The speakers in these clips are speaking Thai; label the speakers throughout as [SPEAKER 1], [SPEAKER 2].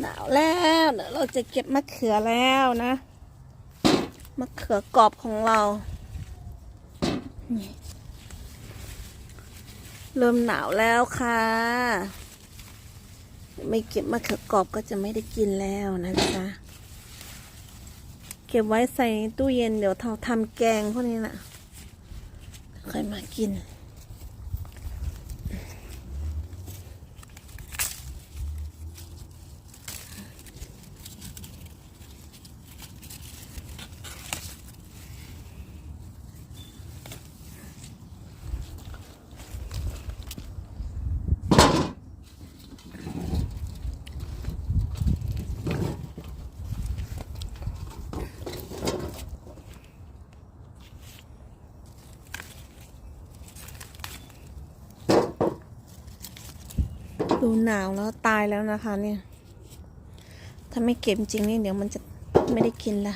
[SPEAKER 1] หนาวแล้วเดี๋ยวเราจะเก็บมะเขือแล้วนะมะเขือกรอบของเรา เริ่มหนาวแล้วค่ะ ไม่เก็บมะเขือกรอบก็จะไม่ได้กินแล้วนะจ๊ะเก็บไว้ใส่ตู้เย็นเดี๋ยวเราทำแกงพวกนี้แหละค่อยมากิน ดูหนาวแล้วตายแล้วนะคะเนี่ย ถ้าไม่เก็บจริงนี่เดี๋ยวมันจะไม่ได้กินละ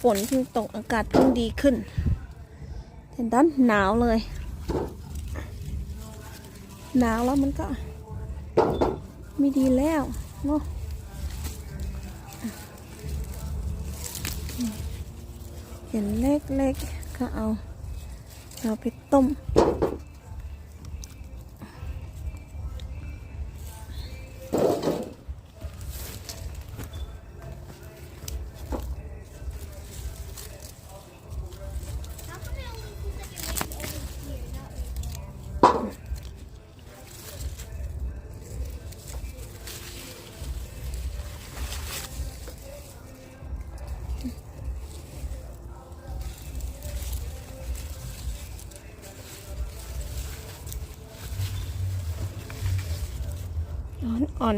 [SPEAKER 1] ฝนเพิ่งตกอากาศเพิ่งดีขึ้น แต่ด้านหนาวเลย หนาวแล้วมันก็ ไม่ดีแล้วเนาะ เห็นเล็กๆก็เอา เอาไปต้ม อ่อนอ่อน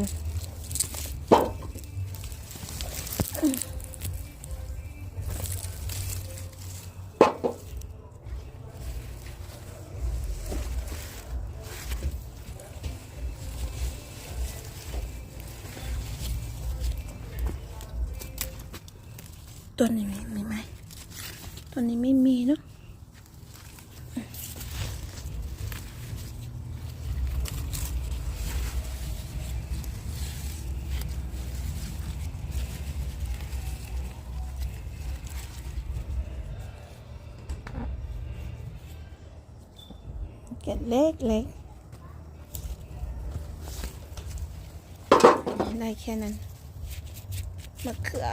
[SPEAKER 1] ตัวนี้มีมีไหมตัวนี้ไม่มีเนาะ เกล็ดเล็กเล็กได้แค่นั้นมะเขือ